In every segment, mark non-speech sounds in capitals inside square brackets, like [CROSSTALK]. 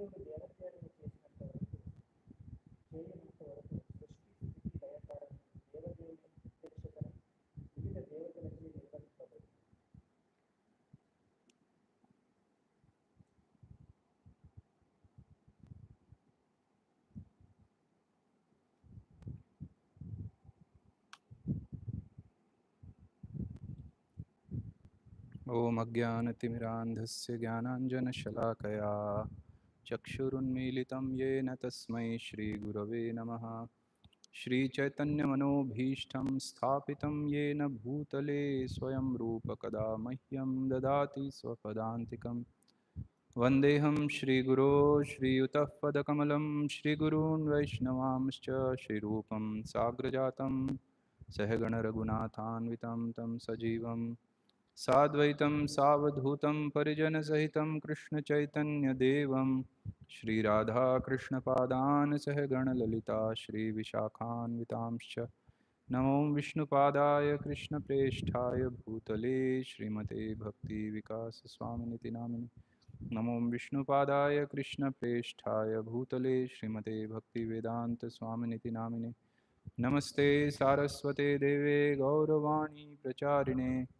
ॐ अज्ञानतिमिरान्धस्य ज्ञानाञ्जनशलाकया चक्षुरुन्मीलितं येन तस्मै श्रीगुरवे नमः। श्रीचैतन्यमनोभीष्टं स्थापितं येन भूतले स्वयं रूपकदा मह्यं ददाति स्वपदान्तिकम् वन्देऽहं श्रीगुरो श्रीयुतः पदकमलं श्रीगुरून् वैष्णवांश्च श्रीरूपं साग्रजातं, सहगणरघुनाथान्वितं तं सजीवं साद्वैतं सावधूतं परिजनसहितं कृष्णचैतन्यदेवं। श्रीराधाकृष्णपादान् सहगणललिता श्रीविशाखान्वितांश्च। नमो विष्णुपादाय कृष्णप्रेष्ठाय भूतले, श्रीमते भक्तिविकासस्वामिनिति नामिनि नमो विष्णुपादाय कृष्णप्रेष्ठाय भूतले, श्रीमते भक्तिवेदान्तस्वामिनिति नामिने नमस्ते, सारस्वते देवे, गौरवाणी प्रचारिणे।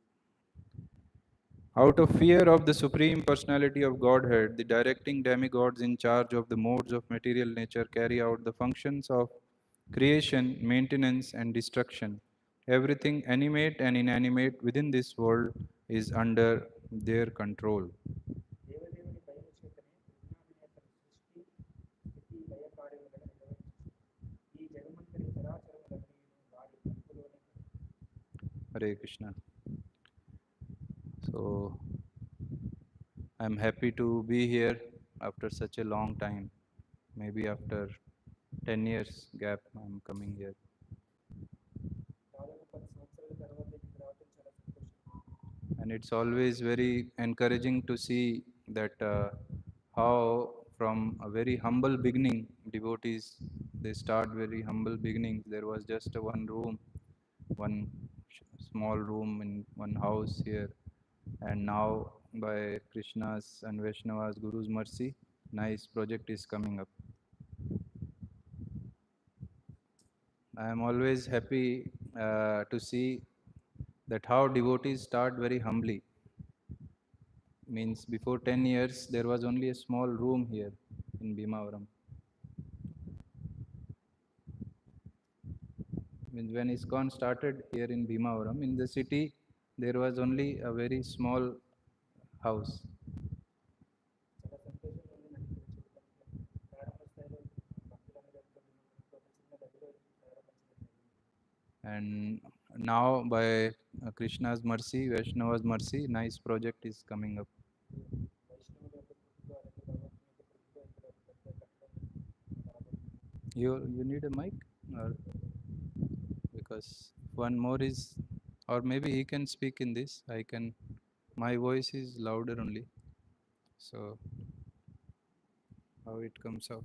Out of fear of the Supreme Personality of Godhead, the directing demigods in charge of the modes of material nature carry out the functions of creation, maintenance, and destruction. Everything animate and inanimate within this world is under their control. Hare Krishna. So I'm happy to be here after such a long time. Maybe after 10 years gap, I'm coming here. And it's always very encouraging to see that uh, how from a very humble beginning, devotees, they start very humble beginnings. There was just one room, one small room in one house here and now by Krishna's and Vaishnava's Guru's mercy, nice project is coming up. I am always happy uh, to see that how devotees start very humbly. Means before 10 years, there was only a small room here in Bhimavaram. Means when ISKCON started here in Bhimavaram, in the city, there was only a very small house. And now, by Krishna's mercy, Vaishnava's mercy, nice project is coming up. You you need a mic, or because one more is or maybe he can speak in this. I can. My voice is louder only, so how it comes out.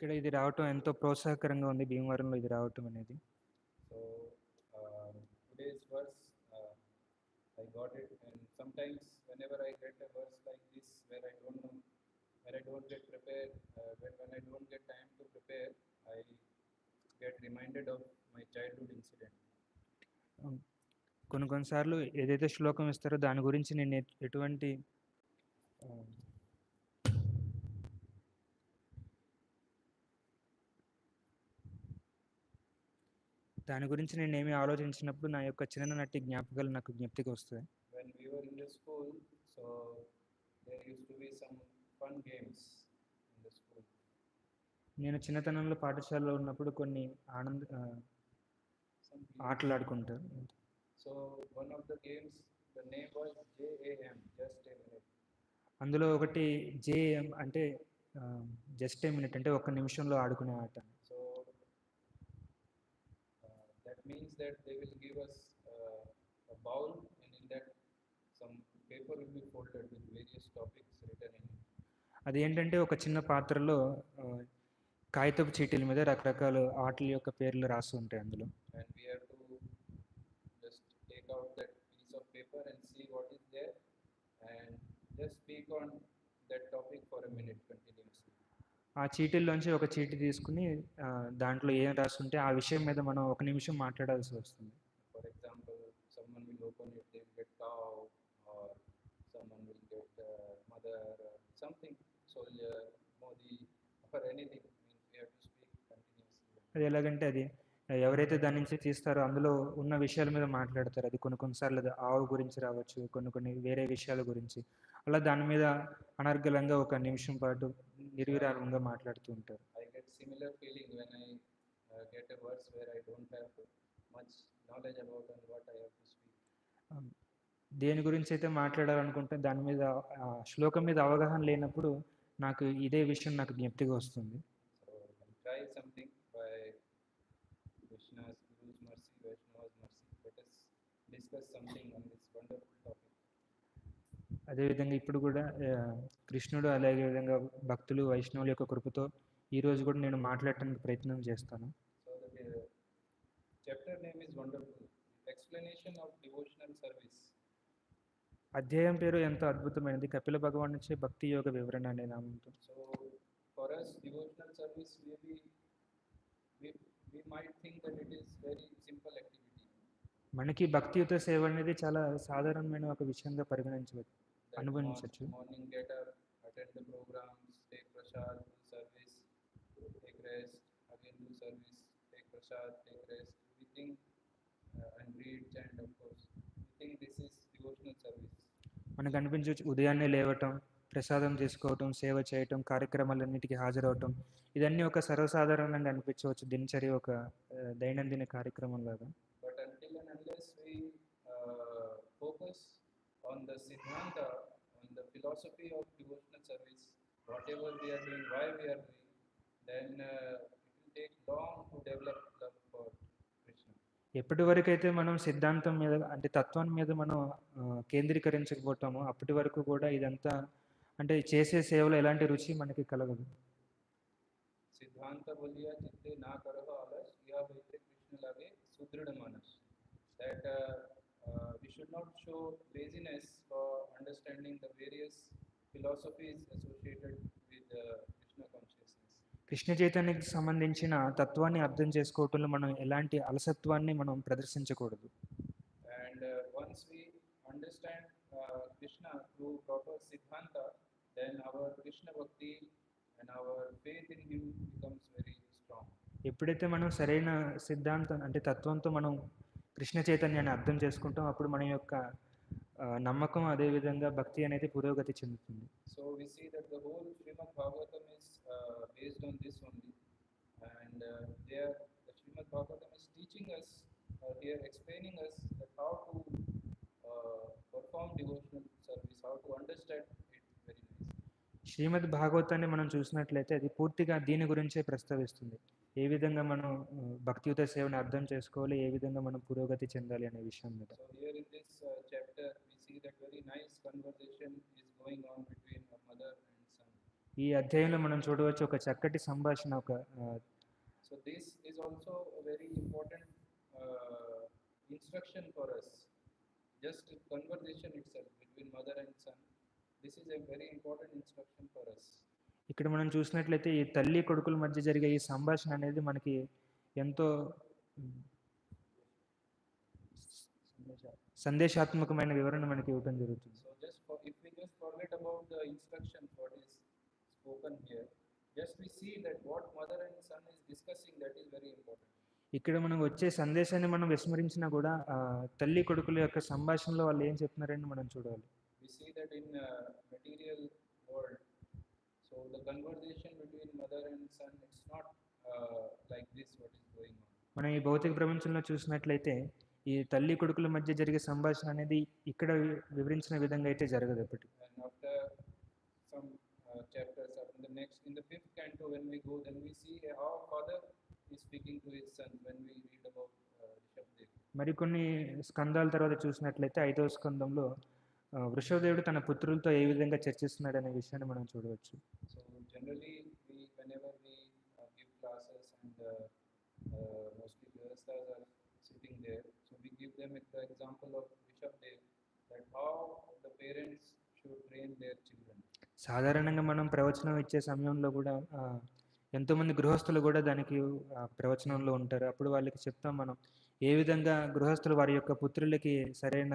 ఇక్కడ ఇది రావటం ఎంతో ప్రోత్సాహకరంగా ఉంది భీమవరంలో ఇది రావటం అనేది. So today's verse I got it some times whenever I get a verse like this where I don't I don't get prepare when I don't get time to prepare I get reminded of my childhood incident కొన్ని కొన్నిసార్లు ఏదైతే శ్లోకం ఇస్తారో దాని గురించి నేను ఎటువంటి దాని గురించి నేను ఏమీ ఆలోచించినప్పుడు నా యొక్క చిన్ననాటి జ్ఞాపకాలు నాకు జ్ఞప్తికి వస్తాయి When we were in the school, so there used to be some fun games in the school. నేను చిన్నతనంలో పాఠశాలలో ఉన్నప్పుడు కొన్ని ఆనంద ఆటలు ఆడుకుంటారు So one of the games, the name was JAM, just a minute. అందులో ఒకటి జేఎం అంటే జస్ట్ ఏ మినిట్ అంటే ఒక్క నిమిషంలో ఆడుకునే ఆట So uh, that means that they will give us uh, a bowl and in that some paper will be folded with various topics written in it. అది ఏంటంటే ఒక చిన్న పాత్రలో కాగితపు చీటీల మీద రకరకాల ఆటల యొక్క పేర్లు రాసి ఉంటాయి అందులో And we have to just take out that piece of paper and see what is there and just speak on that topic for a minute continuously. ఆ చీటీల్లోంచి ఒక చీటీ తీసుకుని దాంట్లో ఏం రాసి ఉంటే ఆ విషయం మీద మనం ఒక నిమిషం మాట్లాడాల్సి వస్తుంది open it, they will get cow, or someone will get uh, mother, or something, soldier, Modi, or anything. Means we have to speak continuously. అది ఎలాగంటే అది ఎవరైతే దాని నుంచి తీస్తారో అందులో ఉన్న విషయాల మీద మాట్లాడతారు అది కొన్ని కొన్నిసార్లు అది ఆవు గురించి రావచ్చు కొన్ని కొన్ని వేరే విషయాల గురించి అలా దాని మీద అనర్గళంగా ఒక నిమిషం పాటు నిర్విరామంగా మాట్లాడుతూ ఉంటారు. Similar feeling when I get a words where I don't much knowledge about దేని గురించి అయితే మాట్లాడాలనుకుంటే దాని మీద శ్లోకం మీద అవగాహన లేనప్పుడు నాకు ఇదే విషయం నాకు జ్ఞప్తిగా వస్తుంది. Try something by Krishna's discuss something an అదేవిధంగా ఇప్పుడు కూడా కృష్ణుడు అలాగే విధంగా భక్తులు వైష్ణవుల యొక్క కృపతో ఈ రోజు కూడా నేను మాట్లాడటానికి ప్రయత్నం చేస్తాను. Explanation of devotional service. అధ్యాయం పేరు ఎంతో అద్భుతమైనది కపిల భగవాన్ నుంచి భక్తి యోగ వివరణ అనే నామంతో us, think that it is very simple activity. మనకి భక్తియుత సేవ అనేది చాలా సాధారణమైన ఒక విషయంగా పరిగణించవచ్చు కనుగొనించవచ్చు morning get up attend programs take prasad service take service prasad take and reads and service మనకు అనిపించవచ్చు ఉదయాన్నే లేవటం ప్రసాదం చేసుకోవటం సేవ చేయటం కార్యక్రమాలన్నిటికీ హాజరవటం ఇదన్నీ ఒక సర్వసాధారణంగా అనిపించవచ్చు దినచర్య ఒక దైనందిన కార్యక్రమం లాగా. But until focus on the సిద్ధాంత philosophy of devotional service, whatever we are doing, why we are doing, then uh, it will take long to develop love for Krishna. ఎప్పటి వరకు అయితే మనం సిద్ధాంతం మీద అంటే తత్వం మీద మనం కేంద్రీకరించకపోతామో అప్పటి వరకు కూడా ఇదంతా అంటే చేసే సేవలో ఎలాంటి రుచి మనకి కలగదు. That uh, uh, we should not show laziness for understanding the various philosophies associated with uh, Krishna consciousness. Krishna చైతన్యకి సంబంధించిన తత్వాన్ని అర్థం చేసుకోవటంలో మనం ఎలాంటి అలసత్వాన్ని మనం ప్రదర్శించకూడదు And uh, once we understand uh, Krishna through proper Siddhanta, then our Krishna Bhakti and our faith in Him becomes very strong. ఎప్పుడైతే మనం సరైన సిద్ధాంతం అంటే తత్వంతో మనం కృష్ణ చైతన్యాన్ని అర్థం చేసుకుంటాం. అప్పుడు మన యొక్క నమ్మకం అదే విధంగా భక్తి అనేది పురోగతి చెందుతుంది. So we see that the whole Srimad Bhagavatam is based on this only and they are the Srimad Bhagavatam is teaching us they are explaining us that how to perform devotion Srimad భాగవతాన్ని మనం చూసినట్లయితే అది పూర్తిగా దీని గురించే ప్రస్తావిస్తుంది. ఏ విధంగా మనం భక్తియుత సేవను అర్థం చేసుకోవాలి ఏ విధంగా మనం పురోగతి చెందాలి అనే విషయం మీద. ఈ అధ్యాయంలో మనం చూడవచ్చు ఒక చక్కటి సంభాషణ ఒక so this is also very important instruction for us just conversation itself between mother and son this is very important instruction for ఇక్కడ మనం చూసినట్లయితే ఈ తల్లి కొడుకుల మధ్య జరిగే ఈ సంభాషణ అనేది మనకి ఎంతో సందేశాత్మకమైన వివరణ మనకి ఇవ్వటం జరుగుతుంది. So just for if about the instruction what is spoken we see that what mother son is discussing is very important ఇక్కడ మనం వచ్చే సందేశాన్ని మనం విస్మరించినా కూడా తల్లి కొడుకుల యొక్క సంభాషణలో వాళ్ళు ఏం చెప్తున్నారని మనం చూడాలి. That in uh, material world, so the conversation between mother and son, it's not uh, like this what is going on. మనం ఈ భౌతిక ప్రపంచంలో చూసినట్లయితే ఈ తల్లి కొడుకుల మధ్య జరిగే సంభాషణ అనేది ఇక్కడ వివరించిన విధంగా అయితే జరగదు uh, chapters, up in the next, in the fifth canto, when we go, then we see how father is speaking to his son when we read about uh, Rishabdev. మరికొన్ని స్కందాల తర్వాత చూసినట్లయితే ఐదవ స్కందంలో వృషభదేవుడు తన పుత్రులతో ఏ విధంగా చర్చిస్తున్నాడు అనే విషయాన్ని మనం చూడవచ్చు. So generally classes and mostly so example of the parents సాధారణంగా మనం ప్రవచనం ఇచ్చే సమయంలో కూడా ఎంతోమంది గృహస్థులు కూడా దానికి ప్రవచనంలో ఉంటారు. అప్పుడు వాళ్ళకి చెప్తాం మనం ఏ విధంగా గృహస్థులు వారి యొక్క పుత్రులకి సరైన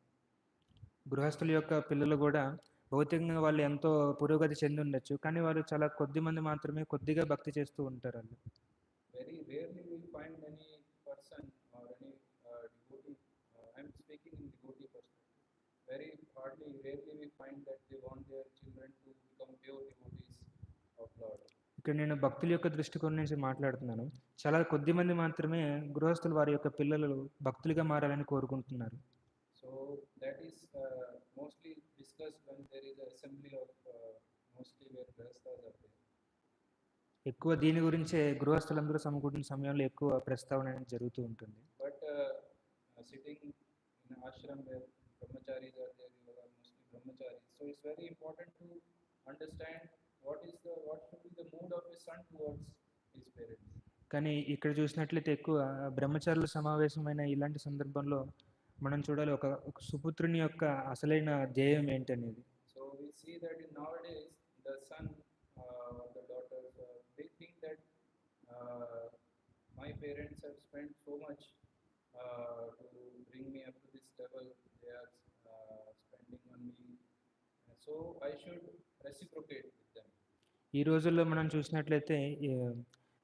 గృహస్థుల యొక్క పిల్లలు కూడా భౌతికంగా వాళ్ళు ఎంతో పురోగతి చెంది ఉండొచ్చు. కానీ వాళ్ళు చాలా కొద్ది మంది మాత్రమే కొద్దిగా భక్తి చేస్తూ ఉంటారు వాళ్ళు. Very rarely will find any person or very hardly rarely will find that ఇక్కడ నేను భక్తుల యొక్క దృష్టికోణం నుంచి మాట్లాడుతున్నాను. చాలా కొద్ది మంది మాత్రమే గృహస్థులు వారి యొక్క పిల్లలు భక్తులుగా మారాలని కోరుకుంటున్నారు. మోస్ట్లీ వేరు గృహస్థాస్ ఎక్కువ దీని గురించి గృహస్థులందరూ సమకూర్చిన సమయంలో ఎక్కువ ప్రస్తావన జరుగుతూ ఉంటుంది. But sitting in Brahmachari Brahmachari so it's very important to understand what is the what should the mood of son కానీ ఇక్కడ చూసినట్లయితే ఎక్కువ బ్రహ్మచారుల సమావేశమైన ఇలాంటి సందర్భంలో మనం చూడాలి ఒక సుపుత్రుని యొక్క అసలైన ధ్యేయం ఏంటనేది. See that in nowadays the son, uh, the daughters, uh, they think that uh, my parents have spent so much uh, to bring me up to this level. They are uh, spending on me, so I should reciprocate with them. ఈ రోజుల్లో మనం చూసినట్లయితే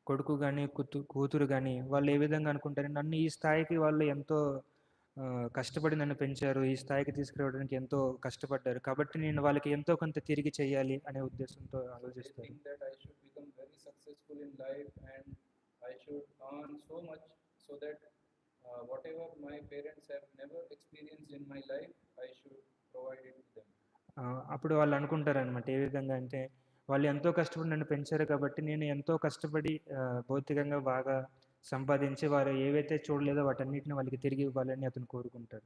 కొడుకు కానీ కూతురు కానీ వాళ్ళు ఏ విధంగా అనుకుంటారు నన్ను ఈ స్థాయికి వాళ్ళు ఎంతో కష్టపడి నన్ను పెంచారు. ఈ స్థాయికి తీసుకురావడానికి ఎంతో కష్టపడ్డారు. కాబట్టి నేను వాళ్ళకి ఎంతో కొంత తిరిగి చేయాలి అనే ఉద్దేశంతో ఆలోచిస్తాను. అప్పుడు వాళ్ళు అనుకుంటారు అనమాట ఏ విధంగా అంటే వాళ్ళు ఎంతో కష్టపడి నన్ను పెంచారు కాబట్టి నేను ఎంతో కష్టపడి భౌతికంగా బాగా సంపాదించి వారు ఏవైతే చూడలేదో వాటన్నిటిని వాళ్ళకి తిరిగి ఇవ్వాలని అతను కోరుకుంటారు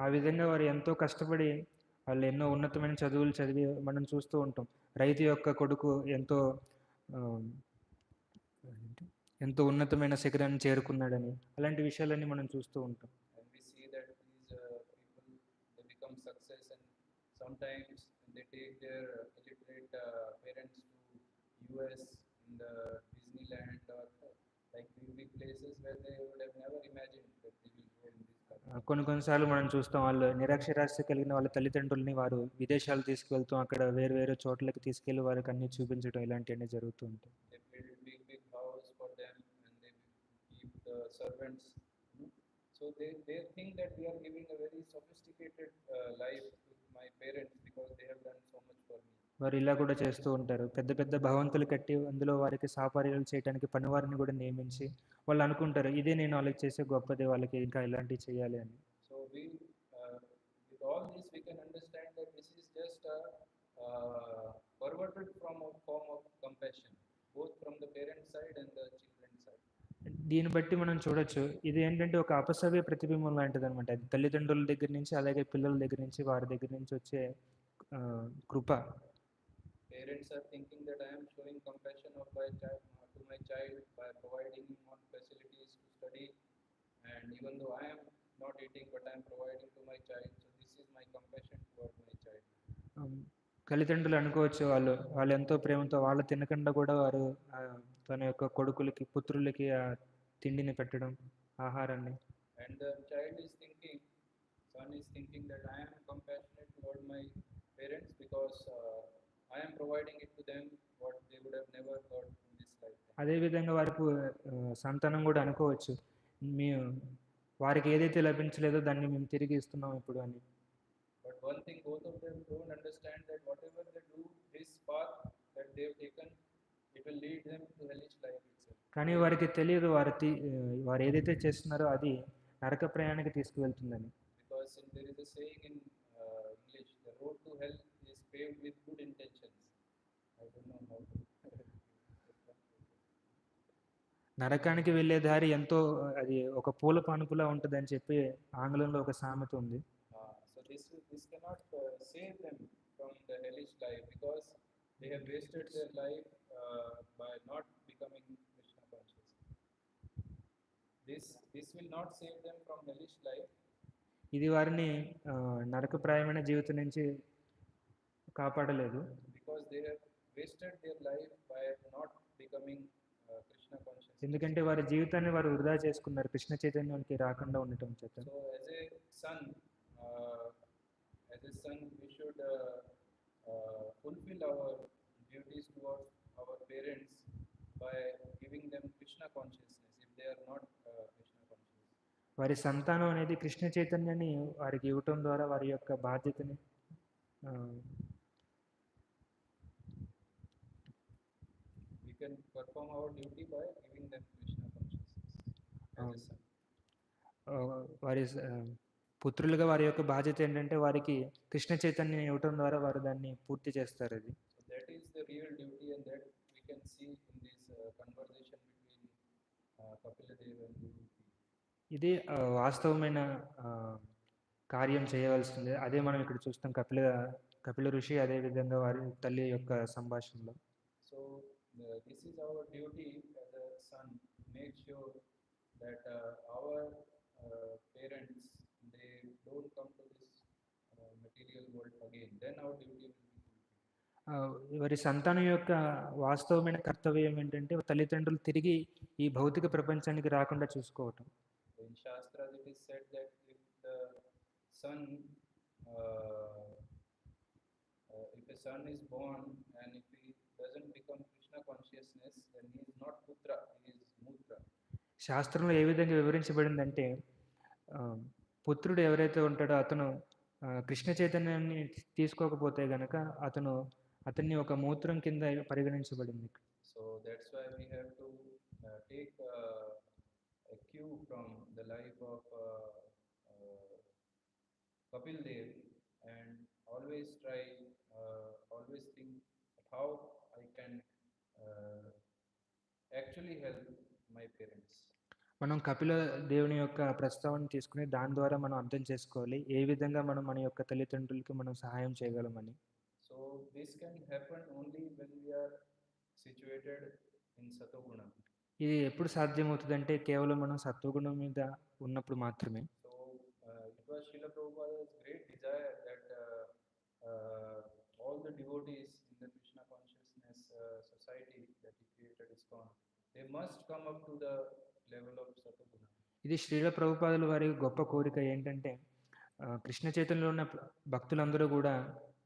ఆ విధంగా వారు ఎంతో కష్టపడి వాళ్ళు ఎన్నో ఉన్నతమైన చదువులు చదివి మనం చూస్తూ ఉంటాం. రైతు యొక్క కొడుకు ఎంతో ఎంతో ఉన్నతమైన శిఖరాన్ని చేరుకున్నాడని అలాంటి విషయాలన్నీ మనం చూస్తూ ఉంటాం uh, sometimes they take their uh, illiterate uh, parents to US in the Disneyland or uh, like big places where they would have never imagined that they will go in this కొన్ని కొన్నిసార్లు మనం చూస్తాం వాళ్ళు నిరక్షరాస్యత కలిగిన వాళ్ళ తల్లిదండ్రుల్ని వారు విదేశాలు తీసుకువెళ్తూ అక్కడ వేరు వేరు చోట్లకి తీసుకెళ్ళి వారికి అన్ని చూపించడం ఇలాంటివన్నీ జరుగుతూ ఉంటాయి They build big big house for them and they keep the servants. So they, they think that we are giving a very sophisticated uh, life to my parents because they have done so much for me. వారు ఇలా కూడా చేస్తూ ఉంటారు పెద్ద పెద్ద భవంతులు కట్టి అందులో వారికి సాపర్యాలు చేయడానికి పనివారిని కూడా నియమించి వాళ్ళు అనుకుంటారు ఇదే నేను వాళ్ళకి చేసే గొప్పది వాళ్ళకి ఇంకా ఇలాంటివి చేయాలి అని So we, uh, with all this, we can understand that this is just a uh, perverted from a form of compassion, both from the parent side and the children side. దీన్ని బట్టి మనం చూడొచ్చు. ఇది ఏంటంటే ఒక అపసవ్య ప్రతిబింబం లాంటిది అనమాట తల్లిదండ్రుల దగ్గర నుంచి అలాగే పిల్లల దగ్గర నుంచి వారి దగ్గర నుంచి వచ్చే కృప. Parents are thinking that I'm showing compassion of my child my child providing facilities and even not eating but I'm providing to my child is my తల్లిదండ్రులు అనుకోవచ్చు వాళ్ళు. వాళ్ళు ఎంతో ప్రేమతో వాళ్ళు తినకుండా కూడా వారు తన యొక్క కొడుకులకి పుత్రులకి తిండిని పెట్టడం ఆహారాన్ని. And child is thinking son is thinking that I am compassionate toward my parents because I providing it to them what they would have never got in this అదే విధంగా వారికి uh, సంతానం కూడా అనుకోవచ్చు. మేము వారికి ఏదైతే లభించలేదో దాన్ని మేము తిరిగి ఇస్తున్నాం ఇప్పుడు అని. But one thing both of them don't understand that whatever they do this that they have taken it కానీ వారికి తెలియదు వారి తీ వారు ఏదైతే చేస్తున్నారో అది నరక ప్రయాణానికి తీసుకువెళ్తుందని. [LAUGHS] నరకానికి వెళ్ళే దారి ఎంతో అది ఒక పూల పానుకులా ఉంటుంది అని చెప్పి ఆంగ్లంలో ఒక సామెత ఉంది. Becoming this this will not save them from hellish life ఇది వారిని నరకప్రాయమైన జీవితం నుంచి కాపాడలేదు. Because they have wasted life by not becoming Krishna conscious ఎందుకంటే వారి జీవితాన్ని వారు వృధా చేసుకున్నారు. కృష్ణ చైతన్యానికి రాకుండా ఉండటం చేత. So as a son as a son we should fulfil our duties towards our parents by giving them Krishna consciousness if they are not వారి సంతానం అనేది కృష్ణ చైతన్యాన్ని వారికి ఇవ్వటం ద్వారా వారి యొక్క బాధ్యతని వారి పుత్రులుగా వారి యొక్క బాధ్యత ఏంటంటే వారికి కృష్ణ చైతన్యం ఇవ్వటం ద్వారా వారు దాన్ని పూర్తి చేస్తారు అది. Conversation between Kapila Dev and ఇది వాస్తవమైన కార్యం చేయవలసిందే. అదే మనం ఇక్కడ చూస్తాం కపిల కపిల ఋషి అదే విధంగా వారి తల్లి యొక్క సంభాషణలో. So this is our duty son make sure that our parents they don't come to this material world again then our duty వారి సంతానం యొక్క వాస్తవమైన కర్తవ్యం ఏంటంటే తల్లిదండ్రులు తిరిగి ఈ భౌతిక ప్రపంచానికి రాకుండా చూసుకోవటం. Said that if the son uh, uh, if a son is born and if he doesn't become Krishna consciousness, then he is not putra, he is mutra. శాస్త్రంలో ఏ విధంగా వివరించబడిందంటే పుత్రుడు ఎవరైతే ఉంటాడో అతను కృష్ణ చైతన్యాన్ని తీసుకోకపోతే గనక అతను అతన్ని ఒక మూత్రం కింద పరిగణించబడింది So that's why we have to uh, take uh, a cue from the life of uh, uh, Kapil Dev and always try, uh, always think at how I can uh, actually help my parents. మనం కపిల దేవుని యొక్క ప్రస్తావన తీసుకుని దాని ద్వారా మనం అర్థం చేసుకోవాలి. ఏ విధంగా మనం మన యొక్క తల్లిదండ్రులకి మనం సహాయం చేయగలమని. So this can happen only when we are situated in సతోగుణం ఇది ఎప్పుడు సాధ్యమవుతుందంటే కేవలం మనం సత్వగుణం మీద ఉన్నప్పుడు మాత్రమే. ఇది శ్రీల ప్రభుపాదుల వారి గొప్ప కోరిక ఏంటంటే కృష్ణ చైతన్యలో ఉన్న భక్తులందరూ కూడా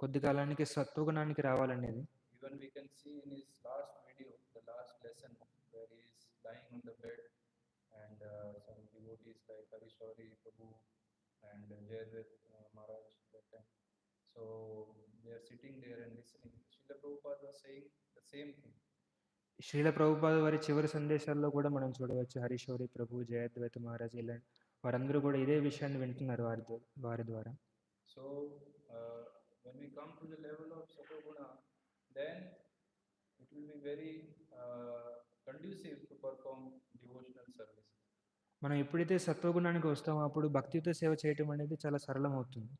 కొద్ది కాలానికి సత్వగుణానికి రావాలనేది. Even we can see in his lying on the bed and uh, some devotees like Harishwari Prabhu and Jayadvaita uh, Maharaj that time. So they are sitting there and listening. Srila Prabhupada was saying the same thing. Srila Prabhupada వారి చివరి సందేశాల్లో కూడా మనం చూడవచ్చు హరీశ్వరి ప్రభు జయద్వైత మహారాజ్ ఇలా వారందరూ కూడా ఇదే విషయాన్ని వింటున్నారు వారి వారి ద్వారా So uh, when we come to the level of Satoguna, then it will be very uh, conducive to perform devotional service మనం ఎప్పుడైతే సత్వగుణానికి వస్తామో అప్పుడు భక్తితో సేవ చేయటం అనేది చాలా సరళం అవుతుంది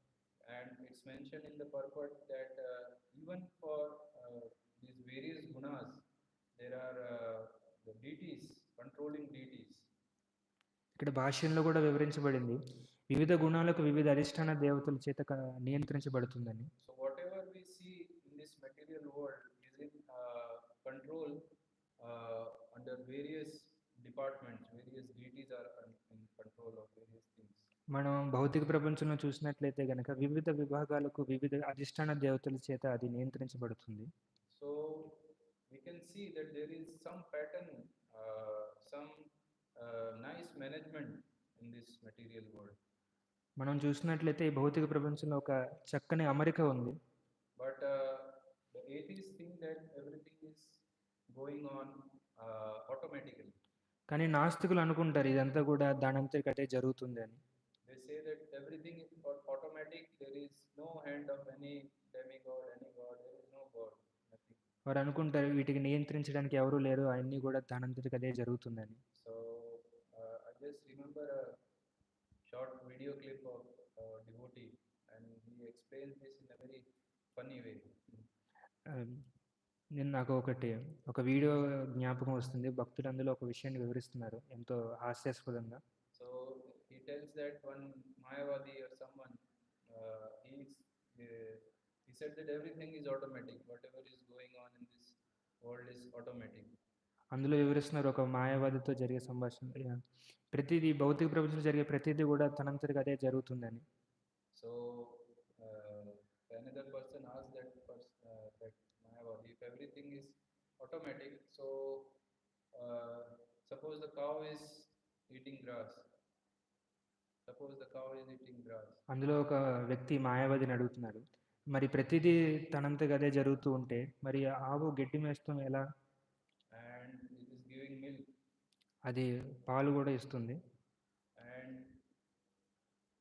and it's mention in the perfect that even for various gunas there are the controlling deities ఇక్కడ భాష్యంలో కూడా వివరించబడింది. వివిధ గుణాలకు వివిధ అధిష్టాన దేవతల చేత నియంత్రించబడుతుందని. So whatever we see in this material world is control మనం భౌతిక ప్రపంచంలో చూసినట్లయితే గనక వివిధ విభాగాలకు వివిధ అధిష్టాన దేవతల చేత అది నియంత్రించబడుతుంది. So we can see that there is some pattern some nice management in this material world మనం చూసినట్లయితే ఈ భౌతిక ప్రపంచంలో ఒక చక్కని అమరిక ఉంది. But the atheists thing that everything is going on automatical కానీ నాస్తికులు అనుకుంటారు ఇదంతా కూడా దానంతరి కట్టే జరుగుతుంది అని. They say that everything is automatic there is no hand of any demigod any god there no god అనుకుంటారు వీటికి నియంత్రించడానికి ఎవరు లేరు అవన్నీ కూడా దానంతరి కట్టే జరుగుతుందని so I just remember short video clip of devotee and he explain this very నేను నాకు ఒకటి ఒక వీడియో జ్ఞాపకం వస్తుంది. భక్తులు అందులో ఒక విషయాన్ని వివరిస్తున్నారు ఎంతో హాస్యాస్పదంగా. So he tells that one Mayavadi or someone he's he said that everything automatic whatever is going on in world is automatic అందులో వివరిస్తున్నారు ఒక మాయావాదితో జరిగే సంభాషణ. ప్రతిదీ భౌతిక ప్రపంచంలో జరిగే ప్రతిదీ కూడా తనంతరిగా అదే జరుగుతుందని. So everything is automatic, so uh, suppose the cow is eating grass. Suppose the cow is eating grass. అందులో ఒక వ్యక్తి మాయావాదిని అడుగుతున్నాడు మరి ప్రతిదీ తనంతగా అదే జరుగుతూ ఉంటే మరి ఆవు గడ్డి మేస్తాం ఎలా and it is giving milk అది పాలు కూడా ఇస్తుంది and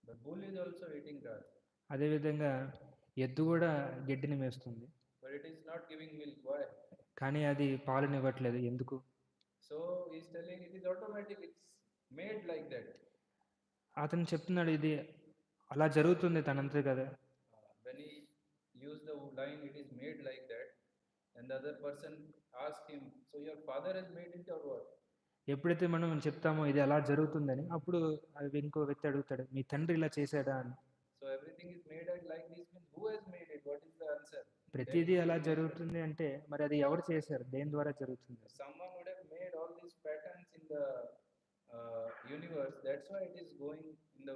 the bull is also eating grass అదేవిధంగా ఎద్దు కూడా గడ్డిని మేస్తుంది it is not giving milk why కానీ అది పాలు ఇవ్వట్లేదు ఎందుకు? So is telling it is automatic it's made like that అతను చెప్తున్నాడు ఇది అలా జరుగుతుంది తనంతే కదా. When he use the line it is made like that and other person ask him so your father has made it our word ఎప్పుడైతే మనం చెప్తామో ఇది అలా జరుగుతుందని అప్పుడు అది ఇంకో వ్యక్తి అడుగుతాడు మీ తండ్రి ఇలా చేశాడా? అని. So everything is made like this means made it what is the answer ప్రతిదీ ఎలా జరుగుతుంది అంటే మరి అది ఎవరు చేశారు? దేని ద్వారా జరుగుతుంది? Someone would made all this patterns in the universe that's why it is going in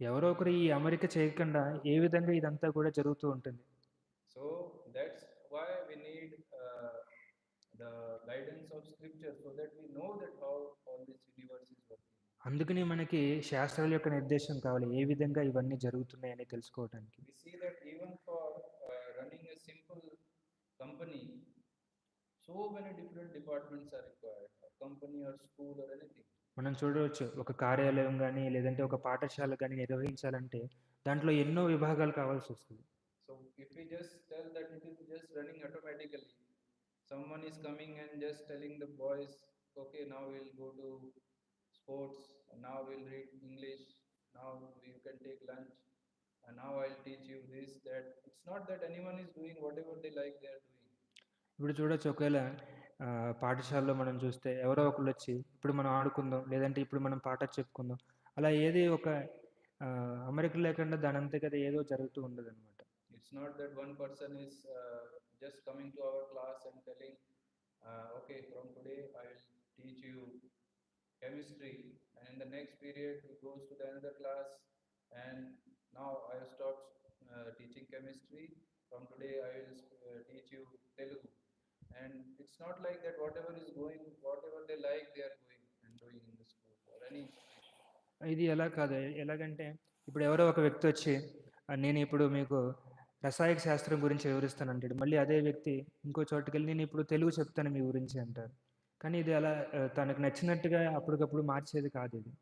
ఎవరో ఒకరు ఈ అమరిక చేయకుండా ఏ విధంగా ఇదంతా కూడా జరుగుతూ ఉంటుంది. So that's why we need the guidance of scripture so that we know that how all this universe is working అందుకనే మనకి శాస్త్రాల యొక్క నిర్దేశం కావాలి ఏ విధంగా ఇవన్నీ జరుగుతున్నాయని తెలుసుకోవటానికి. So company so many different departments are required company or school or anything మనం చూడవచ్చు ఒక కార్యాలయం కానీ లేదంటే ఒక పాఠశాల కానీ నిర్వహించాలంటే దాంట్లో ఎన్నో విభాగాలు కావాల్సి వస్తుంది. So if we just tell that it is just running automatically someone is coming and just telling the boys okay నా will go to sports now will read English నా you can take lunch and now i'll teach you this that it's not that anyone is doing whatever they like they are doing. ఇప్పుడు చూడొచ్చు ఒకవేళ పాఠశాలలో మనం చూస్తే ఎవరో ఒకరు వచ్చి ఇప్పుడు మనం ఆడుకుందాం లేదంటే ఇప్పుడు మనం పాట చెప్పుకుందాం అలా ఏది ఒక అమెరికా లేకుండా దాని అంతే కదా ఏదో జరుగుతూ ఉండదు అనమాట it's not that one person is just coming to our class and telling okay from today I teach you chemistry and in the next period he goes to the another class and now I have stopped uh, teaching chemistry. From today I will uh, teach you Telugu, and it's not like that. Whatever is going, whatever they like, they are going and doing in the school or any ఇది ఎలా కాదు ఎలాగంటే ఇప్పుడు ఎవరో ఒక వ్యక్తి వచ్చి నేను ఇప్పుడు మీకు రసాయక శాస్త్రం గురించి వివరిస్తాను అంటాడు మళ్ళీ అదే వ్యక్తి ఇంకో చోటుకి వెళ్ళి నేను ఇప్పుడు తెలుగు చెప్తాను మీ గురించి అంటారు కానీ ఇది అలా తనకు నచ్చినట్టుగా అప్పటికప్పుడు మార్చేది కాదు ఇది